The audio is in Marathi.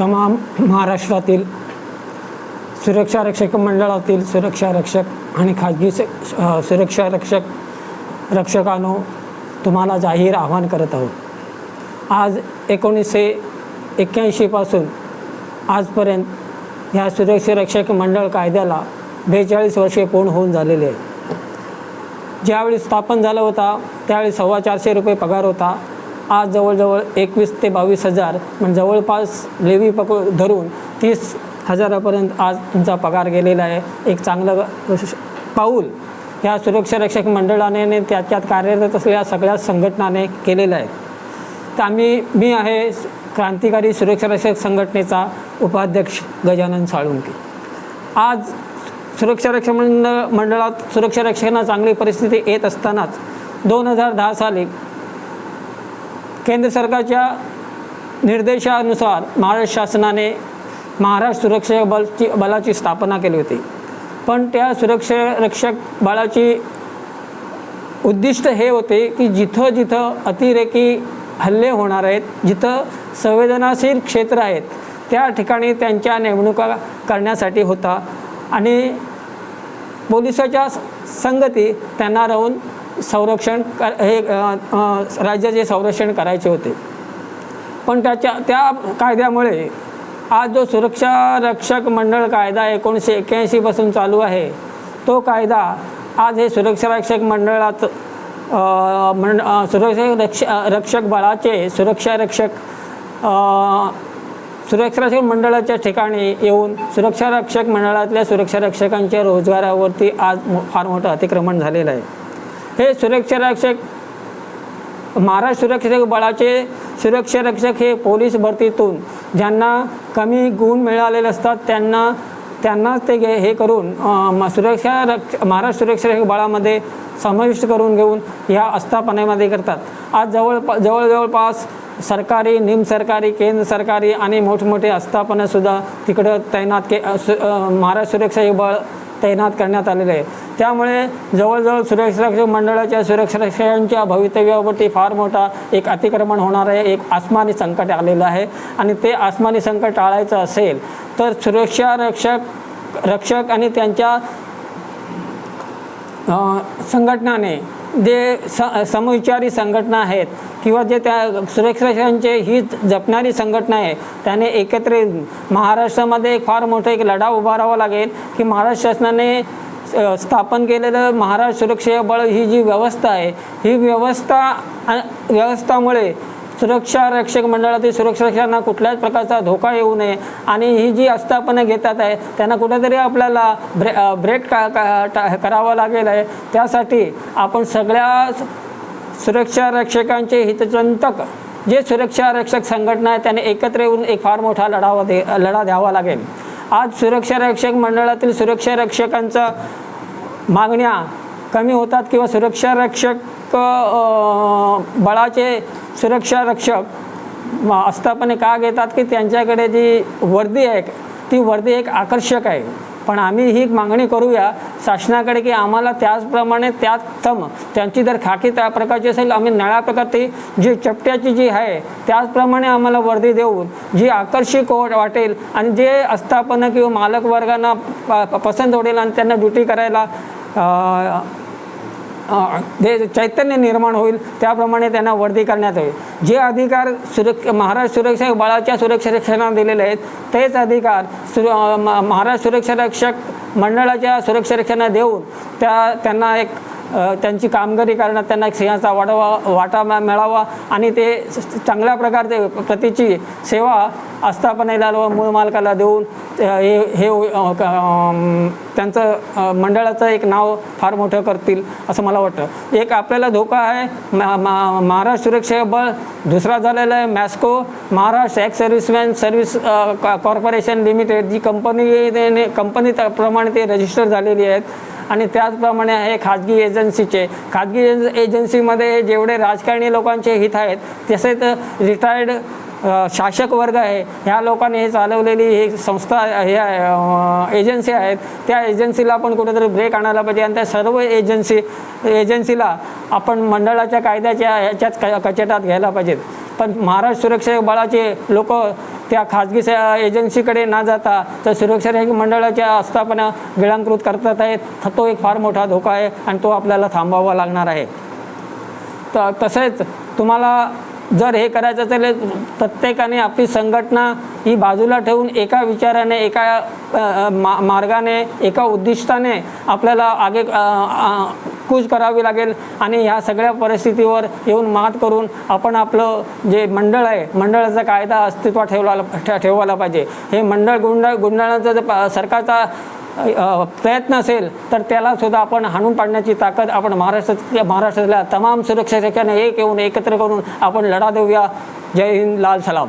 तमाम महाराष्ट्रातील सुरक्षा रक्षक मंडळातील सुरक्षा रक्षक आणि खाजगी स- सुरक्षा रक्षक रक्षकांनो तुम्हाला जाहीर आवाहन करत आहोत. आज एकोणीसशे एक्क्याऐंशीपासून आजपर्यंत ह्या सुरक्षा रक्षक मंडळ कायद्याला बेचाळीस वर्षे पूर्ण होऊन झालेले आहेत. ज्यावेळी स्थापन झाला होता त्यावेळी सव्वा चारशे रुपये पगार होता. आज जवळजवळ एकवीस ते बावीस हजार म्हणजे जवळपास लेवी पक धरून तीस हजारापर्यंत आज तुमचा पगार गेलेला आहे. एक चांगलं पाऊल या सुरक्षा रक्षक मंडळाने आणि त्याच्यात कार्यरत असलेल्या सगळ्या संघटनाने केलेलं आहे. तर आम्ही मी आहे क्रांतिकारी सुरक्षा रक्षक संघटनेचा उपाध्यक्ष गजानन साळुंके. आज सुरक्षा रक्षक मंडळ मंडळात सुरक्षा रक्षकांना चांगली परिस्थिती येत असतानाच दोन हजार दहा साली केंद्र सरकारच्या निर्देशानुसार महाराष्ट्र शासनाने महाराष्ट्र सुरक्षा बलची बलाची स्थापना केली होती. पण त्या सुरक्षा रक्षक बळाची उद्दिष्ट हे होते की जिथं जिथं अतिरेकी हल्ले होणार आहेत जिथं संवेदनाशील क्षेत्र आहेत त्या ठिकाणी त्यांच्या नेमणुका करण्यासाठी होता. आणि पोलिसाच्या संगती त्यांना राहून संरक्षण कर हे राज्याचे संरक्षण करायचे होते. पण त्याच्या त्या कायद्यामुळे आज जो सुरक्षा रक्षक मंडळ कायदा एकोणीसशे एक्क्याऐंशीपासून चालू आहे तो कायदा आज हे सुरक्षा रक्षक मंडळात मंड सुरक्षा रक्ष रक्षक बळाचे सुरक्षा रक्षक सुरक्षा रक्षक मंडळाच्या ठिकाणी येऊन सुरक्षा रक्षक मंडळातल्या सुरक्षा रक्षकांच्या रोजगारावरती आज फार मोठं अतिक्रमण झालेलं आहे. हे सुरक्षा रक्षक महाराष्ट्र सुरक्षा बळाचे सुरक्षा रक्षक हे पोलीस भरतीतून ज्यांना कमी गुण मिळालेले असतात त्यांना त्यांनाच ते हे करून म- सुरक्षा रक्ष महाराष्ट्र सुरक्षा बळामध्ये समाविष्ट करून घेऊन या आस्थापनेमध्ये करतात. आज जवळ जवळ जवळपास सरकारी निमसरकारी केंद्र सरकारी आणि मोठमोठे आस्थापनासुद्धा तिकडं तैनात के महाराष्ट्र सुरक्षा बळ तैनात करण्यात आलेले आहे. त्यामुळे जवळजवळ सुरक्षारक्षक मंडळाच्या सुरक्षारक्षकांच्या भवितव्यावरती फार मोठा एक अतिक्रमण होणार आहे एक आसमानी संकट आलेलं आहे. आणि ते आसमानी संकट टाळायचं असेल तर सुरक्षा रक्षक रक्षक आणि त्यांच्या संघटनाने जे स समविचारी संघटना आहेत किंवा जे त्या सुरक्षांचे हित जपणारी संघटना आहे त्याने एकत्र महाराष्ट्रामध्ये एक फार मोठा एक लढा उभारावा लागेल की महाराष्ट्र शासनाने स्थापन केलेलं महाराष्ट्र सुरक्षा बळ ही जी व्यवस्था आहे ही व्यवस्था व्यवस्थामुळे सुरक्षा रक्षक मंडळातील सुरक्षा कुठल्याच प्रकारचा धोका येऊ नये आणि ही जी आस्थापनं घेतात आहे त्यांना कुठेतरी आपल्याला ब्रे ब्रेक का का टा- करावा लागेल आहे. त्यासाठी आपण सगळ्या सुरक्षा रक्षकांचे हितचिंतक जे सुरक्षा रक्षक संघटना आहे त्यांनी एकत्र येऊन एक फार मोठा लढावा दे लढा द्यावा लागेल. आज सुरक्षा रक्षक मंडळातील सुरक्षा रक्षकांचा मागण्या कमी होतात किंवा सुरक्षा रक्षक बळाचे सुरक्षा रक्षक आस्थापने का घेतात की त्यांच्याकडे जी वर्दी आहे ती वर्दी एक आकर्षक आहे. पण आम्ही ही मागणी करूया शासनाकडे की आम्हाला त्याचप्रमाणे त्याच थम त्यांची जर खाकी त्या प्रकारची असेल आम्ही नळ्या प्रकारची जी चपट्याची जी आहे त्याचप्रमाणे आम्हाला वर्दी देऊन जी आकर्षक वाटेल आणि जे आस्थापनं किंवा मालक वर्गांना प- पसंत होईल आणि त्यांना ड्युटी करायला जे चैतन्य निर्माण होईल त्याप्रमाणे त्यांना वर्दी करण्यात येईल. जे अधिकार सुरक्ष महाराष्ट्र सुरक्षा बळाच्या सुरक्षा रक्षणाला दिलेले आहेत तेच अधिकार सुर म- महाराष्ट्र सुरक्षा रक्षक मंडळाच्या सुरक्षा रक्षणा देऊन त्या त्यांना एक त्यांची कामगिरी करण्यात त्यांना एक सिंहाचा वाटावा वाटा मिळावा आणि ते चांगल्या प्रकारचे प्रतीची सेवा आस्थापनेला व मूळ मालकाला देऊन हे हे त्यांचं मंडळाचं एक नाव फार मोठं करतील असं मला वाटतं. एक आपल्याला धोका आहे मा- महाराष्ट्र सुरक्षा बळ दुसरा झालेला आहे MESCO Maharashtra ex serviceman service corporation limited जी कंपनी कंपनी प्रमाणे ते रजिस्टर झालेली आहेत. आणि त्याचप्रमाणे आहे खाजगी एजन्सीचे खाजगी एज- एजन्सीमध्ये जेवढे राजकारणी लोकांचे हित आहेत तसेच रिटायर्ड शासक वर्ग आहे ह्या लोकांनी हे चालवलेली ही संस्था हे आहे, एजन्सी आहेत त्या एजन्सीला आपण कुठेतरी ब्रेक आणायला पाहिजे. आणि त्या सर्व एजन्सी एजन्सीला आपण मंडळाच्या कायद्याच्या ह्याच्यात क कचेटात घ्यायला पाहिजेत. पण महाराष्ट्र सुरक्षा बळाचे लोक त्या खाजगी एजन्सीकडे न जाता तर सुरक्षा मंडळाच्या आस्थापना गिळांकृत करतात आहेत. तो एक फार मोठा धोका आहे आणि तो आपल्याला थांबावा लागणार आहे. तर तसेच तुम्हाला जर हे करायचं असेल प्रत्येकाने आपली संघटना ही बाजूला ठेवून एका विचाराने एका मा मार्गाने एका उद्दिष्टाने आपल्याला आगे कूच करावी लागेल. आणि ह्या सगळ्या परिस्थितीवर येऊन मात करून आपण आपलं जे मंडळ आहे मंडळाचा कायदा अस्तित्वात ठेवला ठे- ठेवायला पाहिजे. हे मंडळ गुंड गुंडाळांचं जर प- सरकारचा प्रयत्न असेल तर त्याला सुद्धा आपण हाणून पाडण्याची ताकद आपण महाराष्ट्रात महाराष्ट्रातल्या तमाम सुरक्षा रक्षकाने एक येऊन एकत्र करून आपण लढा देऊया. जय हिंद लाल सलाम.